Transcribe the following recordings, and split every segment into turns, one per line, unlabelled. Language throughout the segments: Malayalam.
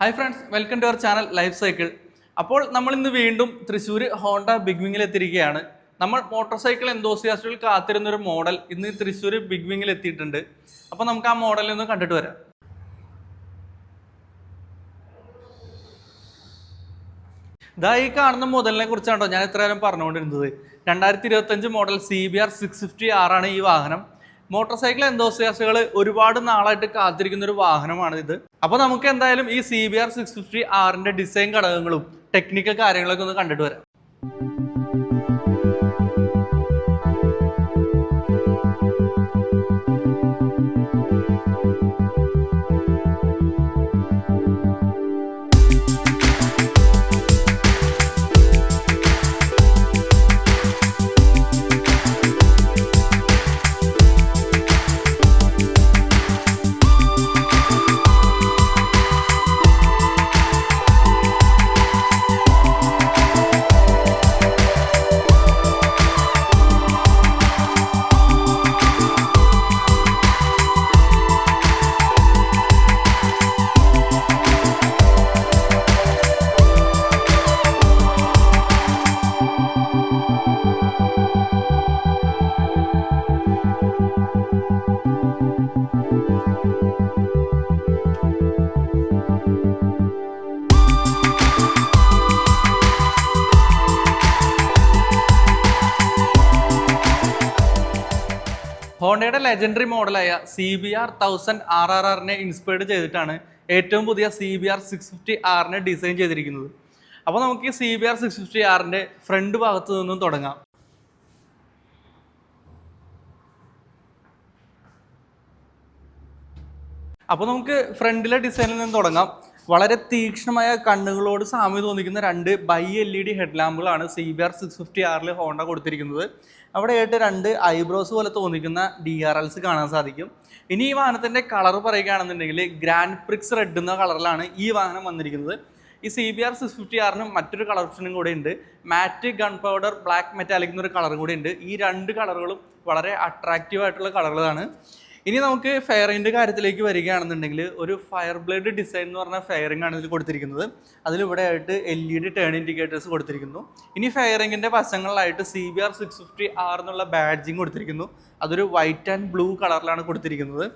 Hi friends welcome to our channel life cycle അപ്പോൾ നമ്മൾ ഇന്ന് വീണ്ടും തൃശ്ശൂർ ഹോണ്ട ബിഗ് വിങ്ങിൽ എത്തിയിരിക്കുകയാണ്. നമ്മൾ മോട്ടോർ സൈക്കിൾ എന്തോസിയാസ്റ്റുകൾ കാത്തിരുന്ന ഒരു മോഡൽ ഇന്ന് തൃശ്ശൂർ ബിഗ് വിങ്ങിൽ എത്തിയിട്ടുണ്ട്. അപ്പോൾ നമുക്ക് ആ മോഡലിൽ ഒന്ന് കണ്ടിട്ട് വരാം. ഇതാ ഈ കാണുന്ന മോഡലിനെ കുറിച്ചാണോ ഞാൻ ഇത്രയും പറഞ്ഞുകൊണ്ടിരുന്നത്. രണ്ടായിരത്തി ഇരുപത്തഞ്ച് model C B R six fifty ആറാണ് ഈ വാഹനം. മോട്ടോർ സൈക്കിൾ എന്തോസിയാസുകൾ ഒരുപാട് നാളായിട്ട് കാത്തിരിക്കുന്ന ഒരു വാഹനമാണ് ഇത് അപ്പോൾ നമുക്ക് എന്തായാലും ഈ C B R six fifty ആറിന്റെ ഡിസൈൻ ഘടകങ്ങളും ടെക്നിക്കൽ കാര്യങ്ങളൊക്കെ ഒന്ന് കണ്ടിട്ട് വരാം. ഹോണ്ടയുടെ legendary മോഡലായ C B R thousand R R ആറിനെ ഇൻസ്പയർഡ് ചെയ്തിട്ടാണ് ഏറ്റവും പുതിയ C B R six fifty ആറിനെ ഡിസൈൻ ചെയ്തിരിക്കുന്നത്. അപ്പോൾ നമുക്ക് ഈ C B R six fifty ആറിന്റെ ഫ്രണ്ട് ഭാഗത്തു നിന്നും തുടങ്ങാം. അപ്പോൾ നമുക്ക് ഫ്രണ്ടിലെ ഡിസൈനിൽ നിന്ന് തുടങ്ങാം. വളരെ തീക്ഷ്ണമായ കണ്ണുകളോട് സാമ്യം തോന്നിക്കുന്ന രണ്ട് bi L E D ഹെഡ്ലാമ്പുകളാണ് C B R six fifty ആറിൽ ഹോണ്ട കൊടുത്തിരിക്കുന്നത്. അവിടെയായിട്ട് രണ്ട് ഐബ്രോസ് പോലെ തോന്നിക്കുന്ന ഡി ആർ എൽസ് കാണാൻ സാധിക്കും. ഇനി ഈ വാഹനത്തിന്റെ കളർ പറയുകയാണെന്നുണ്ടെങ്കിൽ ഗ്രാൻഡ് പ്രിക്സ് റെഡ് എന്ന കളറിലാണ് ഈ വാഹനം വന്നിരിക്കുന്നത്. ഈ C B R six fifty ആറിന് മറ്റൊരു കളർ ഓപ്ഷനും കൂടെ ഉണ്ട്. Matte gun powder black metallic എന്നൊരു കളറും കൂടെ ഉണ്ട്. ഈ രണ്ട് കളറുകളും വളരെ അട്രാക്റ്റീവ് ആയിട്ടുള്ള കളറുകളാണ്. ഇനി നമുക്ക് ഫെയറിന്റെ കാര്യത്തിലേക്ക് വരികയാണെന്നുണ്ടെങ്കിൽ ഒരു ഫയർ ബ്ലേഡ് ഡിസൈൻ എന്ന് പറഞ്ഞ ഫെയറിംഗ് ആണ് ഇതിൽ കൊടുത്തിരിക്കുന്നത്. അതിലിവിടെ ആയിട്ട് L E D turn indicators കൊടുത്തിരിക്കുന്നു. ഇനി ഫയറിങ്ങിന്റെ വശങ്ങളിലായിട്ട് C B R six fifty R എന്നുള്ള ബാഡ്ജിങ് കൊടുത്തിരിക്കുന്നു. അതൊരു വൈറ്റ് ആൻഡ് ബ്ലൂ കളറിലാണ് കൊടുത്തിരിക്കുന്നത്.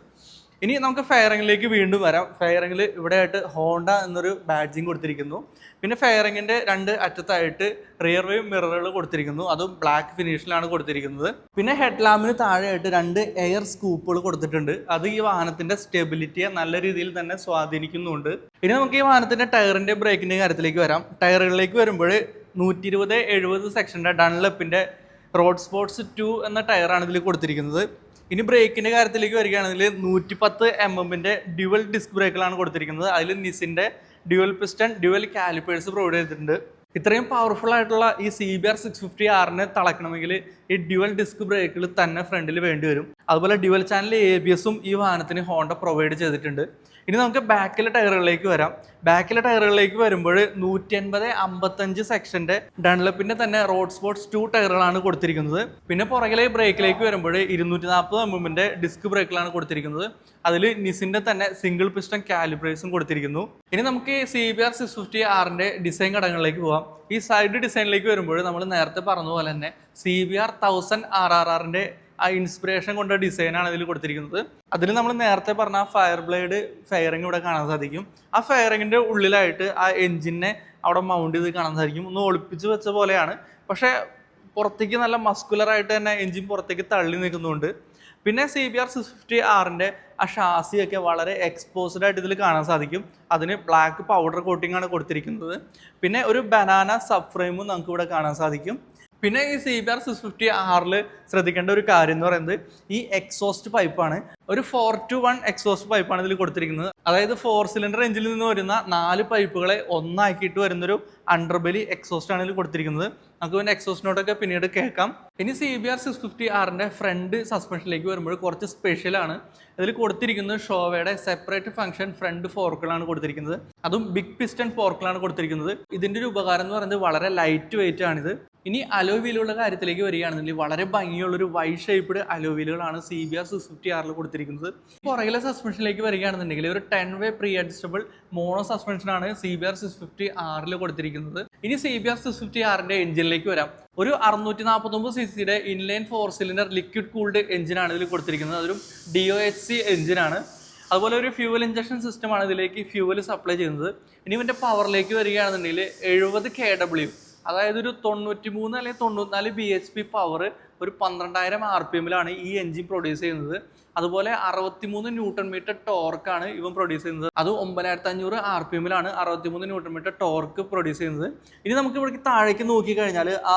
ഇനി നമുക്ക് ഫെയറിംഗിലേക്ക് വീണ്ടും വരാം. ഫെയറിംഗിൽ ഇവിടെ ആയിട്ട് ഹോണ്ട എന്നൊരു ബാഡ്ജിങ് കൊടുത്തിരിക്കുന്നു. പിന്നെ ഫെയറിങ്ങിന്റെ രണ്ട് അറ്റത്തായിട്ട് റിയർ വ്യൂ മിററുകൾ കൊടുത്തിരിക്കുന്നു. അതും ബ്ലാക്ക് ഫിനിഷിലാണ് കൊടുത്തിരിക്കുന്നത്. പിന്നെ ഹെഡ് ലാമ്പിന് താഴെയായിട്ട് രണ്ട് എയർ സ്കൂപ്പുകൾ കൊടുത്തിട്ടുണ്ട്. അത് ഈ വാഹനത്തിന്റെ സ്റ്റെബിലിറ്റിയെ നല്ല രീതിയിൽ തന്നെ സ്വാധീനിക്കുന്നുണ്ട്. ഇനി നമുക്ക് ഈ വാഹനത്തിന്റെ ടയറിന്റെ ബ്രേക്കിന്റെ കാര്യത്തിലേക്ക് വരാം. ടയറുകളിലേക്ക് വരുമ്പോൾ നൂറ്റി ഇരുപത് എഴുപത് സെക്ഷന്റെ ഡൺലപ്പിന്റെ റോഡ് സ്പോർട്സ് ടു എന്ന ടയറാണ് ഇതിൽ കൊടുത്തിരിക്കുന്നത്. ഇനി ബ്രേക്കിന്റെ കാര്യത്തിലേക്ക് വരികയാണെങ്കിൽ നൂറ്റി പത്ത് എം എമ്മിന്റെ ഡ്യുവൽ ഡിസ്ക് ബ്രേക്കുകളാണ് കൊടുത്തിരിക്കുന്നത്. അതിൽ നിസിന്റെ dual piston dual calipers provide ചെയ്തിട്ടുണ്ട്. ഇത്രയും പവർഫുൾ ആയിട്ടുള്ള ഈ C B R six fifty ആറിനെ തളക്കണമെങ്കിൽ ഈ ഡ്യുവൽ ഡിസ്ക് ബ്രേക്കുകൾ തന്നെ ഫ്രണ്ടിൽ വേണ്ടി വരും. അതുപോലെ ഡ്യുവൽ ചാനൽ എ ബി എസും ഈ വാഹനത്തിന് ഹോണ്ട പ്രൊവൈഡ് ചെയ്തിട്ടുണ്ട്. ഇനി നമുക്ക് ബാക്കിലെ ടയറുകളിലേക്ക് വരാം. ബാക്കിലെ ടയറുകളിലേക്ക് വരുമ്പോൾ നൂറ്റി അൻപത് അമ്പത്തഞ്ച് സെക്ഷന്റെ ഡൺലപ്പിന്റെ തന്നെ റോഡ് സ്പോർട്സ് ടു ടയറുകളാണ് കൊടുത്തിരിക്കുന്നത്. പിന്നെ പുറകിലെ ബ്രേക്കിലേക്ക് വരുമ്പോൾ ഇരുന്നൂറ്റി നാൽപ്പത് എമ്മിന്റെ ഡിസ്ക് ബ്രേക്കിലാണ് കൊടുത്തിരിക്കുന്നത്. അതിൽ നിസിന്റെ തന്നെ സിംഗിൾ പിസ്റ്റൺ കാലിബ്രേസും കൊടുത്തിരിക്കുന്നു. ഇനി നമുക്ക് C B R six fifty ആറിന്റെ ഡിസൈൻ ഘടകങ്ങളിലേക്ക് പോകാം ഈ സൈഡ് ഡിസൈനിലേക്ക് വരുമ്പോൾ നമ്മൾ നേരത്തെ പറഞ്ഞ പോലെ തന്നെ C B R thousand R R ആറിന്റെ ആ ഇൻസ്പിറേഷൻ കൊണ്ട ഡിസൈനാണ് ഇതിൽ കൊടുത്തിരിക്കുന്നത്. അതിൽ നമ്മൾ നേരത്തെ പറഞ്ഞ ആ ഫയർ ബ്ലേഡ് ഫയറിംഗ് ഇവിടെ കാണാൻ സാധിക്കും. ആ ഫയറിങ്ങിന്റെ ഉള്ളിലായിട്ട് ആ എഞ്ചിനെ അവിടെ മൗണ്ട് ചെയ്ത് കാണാൻ സാധിക്കും. ഒന്ന് ഒളിപ്പിച്ച് വെച്ച പോലെയാണ്. പക്ഷേ പുറത്തേക്ക് നല്ല മസ്കുലറായിട്ട് തന്നെ എഞ്ചിൻ പുറത്തേക്ക് തള്ളി നിൽക്കുന്നുണ്ട്. പിന്നെ C B R six fifty ആറിന്റെ ആ ഷാസിയൊക്കെ വളരെ എക്സ്പോസ്ഡ് ആയിട്ട് ഇതിൽ കാണാൻ സാധിക്കും. അതിന് ബ്ലാക്ക് പൗഡർ കോട്ടിംഗ് ആണ് കൊടുത്തിരിക്കുന്നത്. പിന്നെ ഒരു ബനാന സബ് ഫ്രെയിമും നമുക്ക് ഇവിടെ കാണാൻ സാധിക്കും. പിന്നെ ഈ C B R six fifty ആറിൽ ശ്രദ്ധിക്കേണ്ട ഒരു കാര്യം എന്ന് പറയുന്നത് ഈ എക്സോസ്റ്റ് പൈപ്പാണ് ഒരു ഫോർ ടു വൺ എക്സോസ്റ്റ് പൈപ്പാണ് ഇതിൽ കൊടുത്തിരിക്കുന്നത്. അതായത് ഫോർ സിലിണ്ടർ എഞ്ചിനിൽ നിന്ന് വരുന്ന നാല് പൈപ്പുകളെ ഒന്നാക്കിയിട്ട് വരുന്നൊരു അണ്ടർബലി എക്സോസ്റ്റ് ആണ് ഇതിൽ കൊടുത്തിരിക്കുന്നത്. നമുക്ക് പിന്നെ എക്സോസ്റ്റിനോടൊക്കെ പിന്നീട് കേൾക്കാം. ഇനി C B R six fifty ആറിന്റെ ഫ്രണ്ട് സസ്പെൻഷനിലേക്ക് വരുമ്പോൾ കുറച്ച് സ്പെഷ്യലാണ് ഇതിൽ കൊടുത്തിരിക്കുന്നത് ഷോവയുടെ സെപ്പറേറ്റ് ഫംഗ്ഷൻ ഫ്രണ്ട് ഫോർക്കുകളാണ് കൊടുത്തിരിക്കുന്നത്. അതും ബിഗ് പിസ്റ്റൺ ഫോർക്കുകളാണ് കൊടുത്തിരിക്കുന്നത്. ഇതിന്റെ ഒരു ഉപകാരം എന്ന് പറയുന്നത് വളരെ ലൈറ്റ് വെയിറ്റ് ആണിത്. ഇനി അലോ വീലുള്ള കാര്യത്തിലേക്ക് വരികയാണെന്നുണ്ടെങ്കിൽ വളരെ ഭംഗിയുള്ളൊരു Y shaped alloy വീലുകളാണ് C B R six fifty ആറിൽ കൊടുത്തിരിക്കുന്നത്. കൊടുത്തിരിക്കുന്നത് പുറകിലെ സസ്പെൻഷനിലേക്ക് വരികയാണെന്നുണ്ടെങ്കിൽ ഒരു ten way pre adjustable mono suspension ആണ് C B R six fifty ആറിൽ കൊടുത്തിരിക്കുന്നത്. ഇനി C B R six fifty ആറിന്റെ എഞ്ചിനിലേക്ക് വരാം. ഒരു അറുന്നൂറ്റി നാൽപ്പത്തൊമ്പത് സി സിയുടെ inline four cylinder liquid cooled എഞ്ചിനാണ് ഇതിൽ കൊടുത്തിരിക്കുന്നത്. അതൊരു ഡി ഒ എച്ച് സി എഞ്ചിനാണ് അതുപോലെ ഒരു ഫ്യൂവൽ ഇഞ്ചക്ഷൻ സിസ്റ്റമാണ് ഇതിലേക്ക് ഫ്യൂവൽ സപ്ലൈ ചെയ്യുന്നത്. ഇനി ഇവന്റെ പവറിലേക്ക് വരികയാണെന്നുണ്ടെങ്കിൽ എഴുപത് കെ ഡബ്ല്യു അതായത് ഒരു തൊണ്ണൂറ്റി മൂന്ന് അല്ലെങ്കിൽ തൊണ്ണൂറ്റിനാല് ബി എച്ച് പി പവർ ഒരു പന്ത്രണ്ടായിരം ആർ പി എമ്മിലാണ് ഈ എഞ്ചിൻ പ്രൊഡ്യൂസ് ചെയ്യുന്നത്. അതുപോലെ അറുപത്തിമൂന്ന് ന്യൂട്ടൺ മീറ്റർ ടോർക്കാണ് ഇവൻ പ്രൊഡ്യൂസ് ചെയ്യുന്നത്. അത് ഒമ്പതിനായിരത്തി അഞ്ഞൂറ് ആർ പി എമ്മിലാണ് അറുപത്തിമൂന്ന് ന്യൂട്ടൺ മീറ്റർ ടോർക്ക് പ്രൊഡ്യൂസ് ചെയ്യുന്നത്. ഇനി നമുക്ക് ഇവിടേക്ക് താഴേക്ക് നോക്കിക്കഴിഞ്ഞാൽ ആ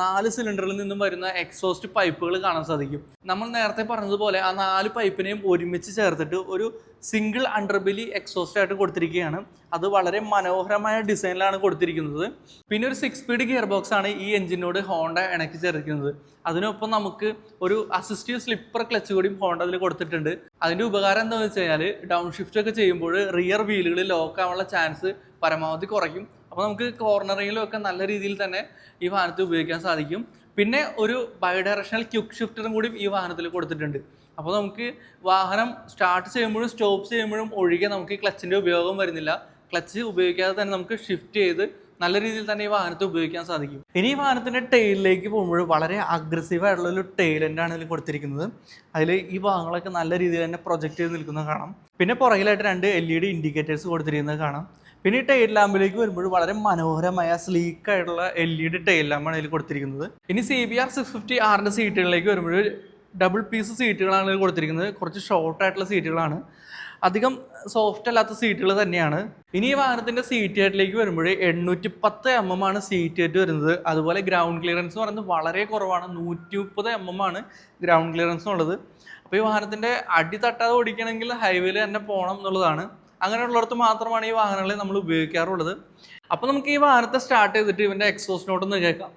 നാല് സിലിണ്ടറിൽ നിന്നും വരുന്ന എക്സോസ്റ്റ് പൈപ്പുകൾ കാണാൻ സാധിക്കും. നമ്മൾ നേരത്തെ പറഞ്ഞതുപോലെ ആ നാല് പൈപ്പിനെയും ഒരുമിച്ച് ചേർത്തിട്ട് ഒരു സിംഗിൾ അണ്ടർബെലി എക്സോസ്റ്റ് ആയിട്ട് കൊടുത്തിരിക്കുകയാണ്. അത് വളരെ മനോഹരമായ ഡിസൈനിലാണ് കൊടുത്തിരിക്കുന്നത്. പിന്നെ ഒരു സിക്സ് സ്പീഡ് ഗിയർ ബോക്സ് ആണ് ഈ എഞ്ചിനോട് ഹോണ്ട ഇണക്കി ചേർക്കുന്നത്. അതിനൊപ്പം നമുക്ക് ഒരു അസിസ്റ്റീവ് സ്ലിപ്പർ ക്ലച്ച് കൂടിയും ഹോണ്ട കൊടുത്തിട്ടുണ്ട്. അതിന്റെ ഉപകാരം എന്താണെന്ന് വെച്ച് കഴിഞ്ഞാൽ ഡൗൺ ഷിഫ്റ്റ് ഒക്കെ ചെയ്യുമ്പോൾ റിയർ വീലുകൾ ലോക്ക് ആവാനുള്ള ചാൻസ് പരമാവധി കുറയ്ക്കും. അപ്പോൾ നമുക്ക് കോർണറിങ്ങിലും ഒക്കെ നല്ല രീതിയിൽ തന്നെ ഈ വാഹനത്തിൽ ഉപയോഗിക്കാൻ സാധിക്കും. പിന്നെ ഒരു ബയോഡയറക്ഷണൽ ക്യുക്ക് ഷിഫ്റ്ററും കൂടി ഈ വാഹനത്തിൽ കൊടുത്തിട്ടുണ്ട്. അപ്പോൾ നമുക്ക് വാഹനം സ്റ്റാർട്ട് ചെയ്യുമ്പോഴും സ്റ്റോപ്പ് ചെയ്യുമ്പോഴും ഒഴികെ നമുക്ക് ക്ലച്ചിന്റെ ഉപയോഗം വരുന്നില്ല. ക്ലച്ച് ഉപയോഗിക്കാതെ തന്നെ നമുക്ക് ഷിഫ്റ്റ് ചെയ്ത് നല്ല രീതിയിൽ തന്നെ ഈ വാഹനത്തെ ഉപയോഗിക്കാൻ സാധിക്കും. ഇനി ഈ വാഹനത്തിന്റെ ടെയിലിലേക്ക് പോകുമ്പോൾ വളരെ അഗ്രസീവ് ആയിട്ടുള്ള ഒരു ടെയിലന്റാണ് ഇതിൽ കൊടുത്തിരിക്കുന്നത്. അതിൽ ഈ ഭാഗങ്ങളൊക്കെ നല്ല രീതിയിൽ തന്നെ പ്രൊജക്റ്റ് ചെയ്ത് നിൽക്കുന്നത് കാണാം. പിന്നെ പുറകിലായിട്ട് രണ്ട് എൽ ഇ ഡി ഇൻഡിക്കേറ്റേഴ്സ് കൊടുത്തിരിക്കുന്നത് കാണാം. പിന്നെ ഈ ടൈൽ ലാമ്പിലേക്ക് വരുമ്പോൾ വളരെ മനോഹരമായ സ്ലീക്ക് ആയിട്ടുള്ള എൽ ഇ ഡി ടൈൽ ലാമ്പാണ് ഇതിൽ കൊടുത്തിരിക്കുന്നത്. ഇനി C B R six fifty ആറിന്റെ സീറ്റുകളിലേക്ക് വരുമ്പോൾ ഡബിൾ പീസ് സീറ്റുകളാണ് ഇതിൽ കൊടുത്തിരിക്കുന്നത്. കുറച്ച് ഷോർട്ട് ആയിട്ടുള്ള സീറ്റുകളാണ് അധികം സോഫ്റ്റ് അല്ലാത്ത സീറ്റുകൾ തന്നെയാണ്. ഇനി ഈ വാഹനത്തിന്റെ സീറ്റ് ഹൈറ്റിലേക്ക് വരുമ്പോൾ എണ്ണൂറ്റി പത്ത് എം എം ആണ് സീറ്റ് ഹൈറ്റ് വരുന്നത്. അതുപോലെ ഗ്രൗണ്ട് ക്ലിയറൻസ് എന്ന് പറയുന്നത് വളരെ കുറവാണ്. നൂറ്റി മുപ്പത് എം എം ആണ് ഗ്രൗണ്ട് ക്ലിയറൻസ് ഉള്ളത്. അപ്പോൾ ഈ വാഹനത്തിന്റെ അടി തട്ടാതെ ഓടിക്കണമെങ്കിൽ ഹൈവേയിൽ തന്നെ പോകണം എന്നുള്ളതാണ്. അങ്ങനെയുള്ളിടത്ത് മാത്രമാണ് ഈ വാഹനങ്ങളെ നമ്മൾ ഉപയോഗിക്കാറുള്ളത്. അപ്പോൾ നമുക്ക് ഈ വാഹനത്തെ സ്റ്റാർട്ട് ചെയ്തിട്ട് ഇവന്റെ എക്സോസ് നോട്ട് ഒന്ന് കേൾക്കാം.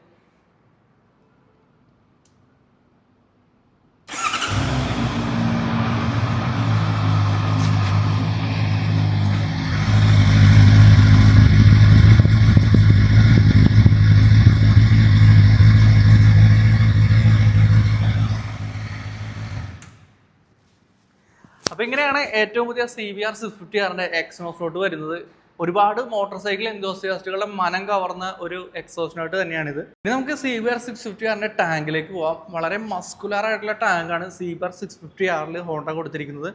ഇങ്ങനെയാണ് ഏറ്റവും പുതിയ C B R six fifty ആറിന്റെ എക്സോസ്നോട്ട് വരുന്നത്. ഒരുപാട് മോട്ടോർ സൈക്കിൾ എന്തോസിയാസ്റ്റുകളുടെ മനം കവർന്ന ഒരു എക്സോസ്നോട്ട് തന്നെയാണിത്. ഇനി നമുക്ക് C B R six fifty ആറിന്റെ ടാങ്കിലേക്ക് പോവാം. വളരെ മസ്കുലർ ആയിട്ടുള്ള ടാങ്കാണ് C B R six fifty ആറിൽ ഹോണ്ട കൊടുത്തിരിക്കുന്നത്.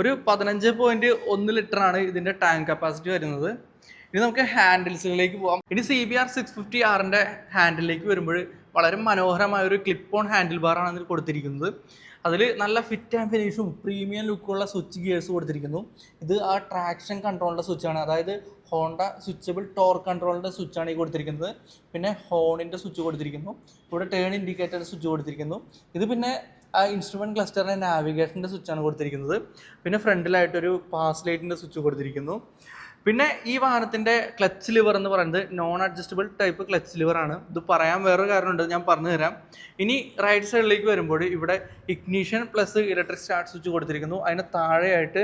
ഒരു പതിനഞ്ച് പോയിന്റ് ഒന്ന് ലിറ്റർ ആണ് ഇതിന്റെ ടാങ്ക് കപ്പാസിറ്റി വരുന്നത്. ഇനി നമുക്ക് ഹാൻഡിൽസിലേക്ക് പോകാം ഇനി C B R six fifty ആറിന്റെ ഹാൻഡിലേക്ക് വരുമ്പോൾ വളരെ മനോഹരമായ ഒരു ക്ലിപ്പ് ഓൺ ഹാൻഡിൽ ബാറാണ് അതിൽ കൊടുത്തിരിക്കുന്നത്. അതിൽ നല്ല ഫിറ്റ് ആൻഡ് ഫിനിഷും പ്രീമിയം ലുക്കുള്ള സ്വിച്ച് ഗിയേഴ്സ് കൊടുത്തിരിക്കുന്നു. ഇത് ആ ട്രാക്ഷൻ കൺട്രോളിന്റെ സ്വിച്ചാണ് അതായത് ഹോണ്ട സ്വിച്ചബിൾ ടോർ കൺട്രോളിന്റെ സ്വിച്ചാണ് ഈ കൊടുത്തിരിക്കുന്നത്. പിന്നെ ഹോണിന്റെ സ്വിച്ച് കൊടുത്തിരിക്കുന്നു. ഇവിടെ ടേൺ ഇൻഡിക്കേറ്റർ സ്വിച്ച് കൊടുത്തിരിക്കുന്നു. ഇത് പിന്നെ ആ ഇൻസ്ട്രുമെന്റ് ക്ലസ്റ്ററിന്റെ നാവിഗേഷന്റെ സ്വിച്ചാണ് കൊടുത്തിരിക്കുന്നത്. പിന്നെ ഫ്രണ്ടിലായിട്ടൊരു പാസ് ലൈറ്റിന്റെ സ്വിച്ച് കൊടുത്തിരിക്കുന്നു. പിന്നെ ഈ വാഹനത്തിന്റെ ക്ലച്ച് ലിവർ എന്ന് പറയുന്നത് non adjustable type clutch lever ആണ്. ഇത് പറയാൻ വേറൊരു കാരണമുണ്ട് ഞാൻ പറഞ്ഞു തരാം. ഇനി റൈറ്റ് സൈഡിലേക്ക് വരുമ്പോൾ ഇവിടെ ignition plus electric start switch കൊടുത്തിരിക്കുന്നു. അതിന് താഴെയായിട്ട്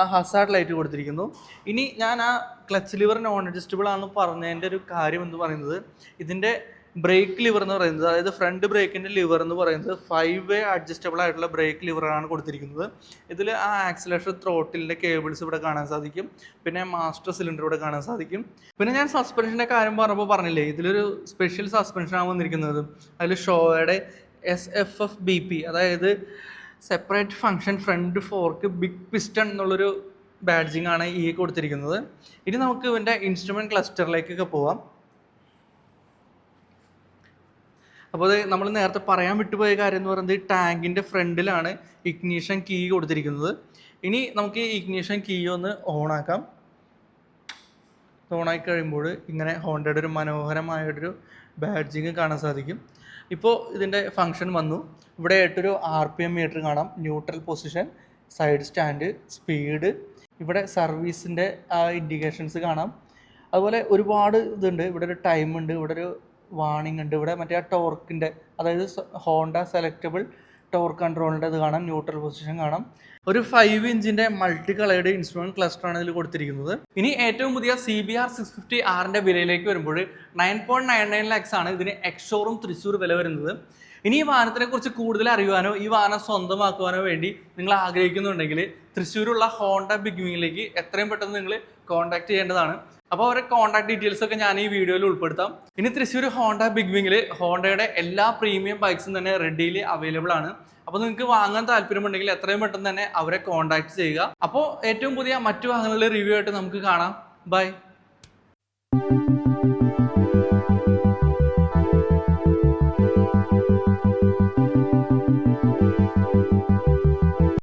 ആ ഹസാർഡ് ലൈറ്റ് കൊടുത്തിരിക്കുന്നു. ഇനി ഞാൻ ആ ക്ലച്ച് ലിവർ നോൺ അഡ്ജസ്റ്റബിൾ ആണെന്ന് പറഞ്ഞതിന്റെ ഒരു കാര്യം എന്ന് പറയുന്നത് ഇതിന്റെ ബ്രേക്ക് ലിവർ എന്ന് പറയുന്നത് അതായത് ഫ്രണ്ട് ബ്രേക്കിന്റെ ലിവർ എന്ന് പറയുന്നത് ഫൈവ് വേ അഡ്ജസ്റ്റബിൾ ആയിട്ടുള്ള ബ്രേക്ക് ലിവറാണ് കൊടുത്തിരിക്കുന്നത്. ഇതിൽ ആ ആക്സിലേഷൻ ത്രോട്ടിലിന്റെ കേബിൾസ് ഇവിടെ കാണാൻ സാധിക്കും. പിന്നെ മാസ്റ്റർ സിലിണ്ടർ ഇവിടെ കാണാൻ സാധിക്കും. പിന്നെ ഞാൻ സസ്പെൻഷന്റെ കാര്യം പറഞ്ഞപ്പോൾ പറഞ്ഞില്ലേ ഇതിലൊരു സ്പെഷ്യൽ സസ്പെൻഷനാണ് വന്നിരിക്കുന്നത്. അതിൽ ഷോയുടെ S F F B P അതായത് separate function front fork big piston എന്നുള്ളൊരു ബാഡ്ജിങ് ആണ് ഈ കൊടുത്തിരിക്കുന്നത്. ഇനി നമുക്ക് ഇവന്റെ ഇൻസ്ട്രുമെന്റ് ക്ലസ്റ്ററിലേക്കൊക്കെ പോവാം. അപ്പോൾ അത് നമ്മൾ നേരത്തെ പറയാൻ വിട്ടുപോയ കാര്യം എന്ന് പറയുന്നത് ടാങ്കിന്റെ ഫ്രണ്ടിലാണ് ഇഗ്നീഷൻ കീ കൊടുത്തിരിക്കുന്നത്. ഇനി നമുക്ക് ഇഗ്നീഷൻ കീ ഒന്ന് ഓണാക്കാം ഓണാക്കി കഴിയുമ്പോൾ ഇങ്ങനെ ഹോണ്ടയുടെ ഒരു മനോഹരമായൊരു ബാഡ്ജിങ് കാണാൻ സാധിക്കും. ഇപ്പോൾ ഇതിന്റെ ഫങ്ഷൻ വന്നു. ഇവിടെ ആയിട്ടൊരു ആർ പി എം മീറ്റർ കാണാം. Neutral position side stand speed. ഇവിടെ സർവീസിന്റെ ഇൻഡിക്കേഷൻസ് കാണാം. അതുപോലെ ഒരുപാട് ഇതുണ്ട്. ഇവിടെ ഒരു ടൈമുണ്ട്. ഇവിടെ ഒരു വാണിംഗ് ഉണ്ട്. ഇവിടെ മറ്റേ ആ ടോർക്കിന്റെ അതായത് ഹോണ്ട സെലക്റ്റബിൾ ടോർക്ക് കൺട്രോളിന്റെ ഇത് കാണാം. ന്യൂട്രൽ പൊസിഷൻ കാണാം. ഒരു ഫൈവ് ഇഞ്ചിന്റെ മൾട്ടി കളേർഡ് ഇൻസ്ട്രുമെന്റ് ക്ലസ്റ്റർ ആണ് ഇതിൽ കൊടുത്തിരിക്കുന്നത്. ഇനി ഏറ്റവും പുതിയ C B R six fifty ആറിന്റെ വിലയിലേക്ക് വരുമ്പോൾ nine point nine nine lakhs ആണ് ഇതിന് എക്സോറും തൃശ്ശൂർ വില വരുന്നത്. ഇനി ഈ വാഹനത്തിനെ കുറിച്ച് കൂടുതൽ അറിയുവാനോ ഈ വാഹനം സ്വന്തമാക്കുവാനോ വേണ്ടി നിങ്ങൾ ആഗ്രഹിക്കുന്നുണ്ടെങ്കിൽ തൃശ്ശൂരുള്ള ഹോണ്ട ബിഗ്മിയിലേക്ക് എത്രയും പെട്ടെന്ന് നിങ്ങൾ കോൺടാക്ട് ചെയ്യേണ്ടതാണ്. അപ്പോൾ അവരുടെ കോൺടാക്ട് ഡീറ്റെയിൽസ് ഒക്കെ ഞാൻ ഈ വീഡിയോയിൽ ഉൾപ്പെടുത്താം. ഇനി തൃശ്ശൂർ ഹോണ്ട ബിഗ് വിങ്ങിൽ ഹോണ്ടയുടെ എല്ലാ പ്രീമിയം ബൈക്സും തന്നെ റെഡിയിൽ അവൈലബിൾ ആണ്. അപ്പോൾ നിങ്ങൾക്ക് വാങ്ങാൻ താല്പര്യമുണ്ടെങ്കിൽ എത്രയും പെട്ടെന്ന് തന്നെ അവരെ കോൺടാക്ട് ചെയ്യുക. അപ്പോൾ ഏറ്റവും പുതിയ മറ്റു വാഹനങ്ങളുടെ റിവ്യൂ ആയിട്ട് നമുക്ക് കാണാം. ബൈ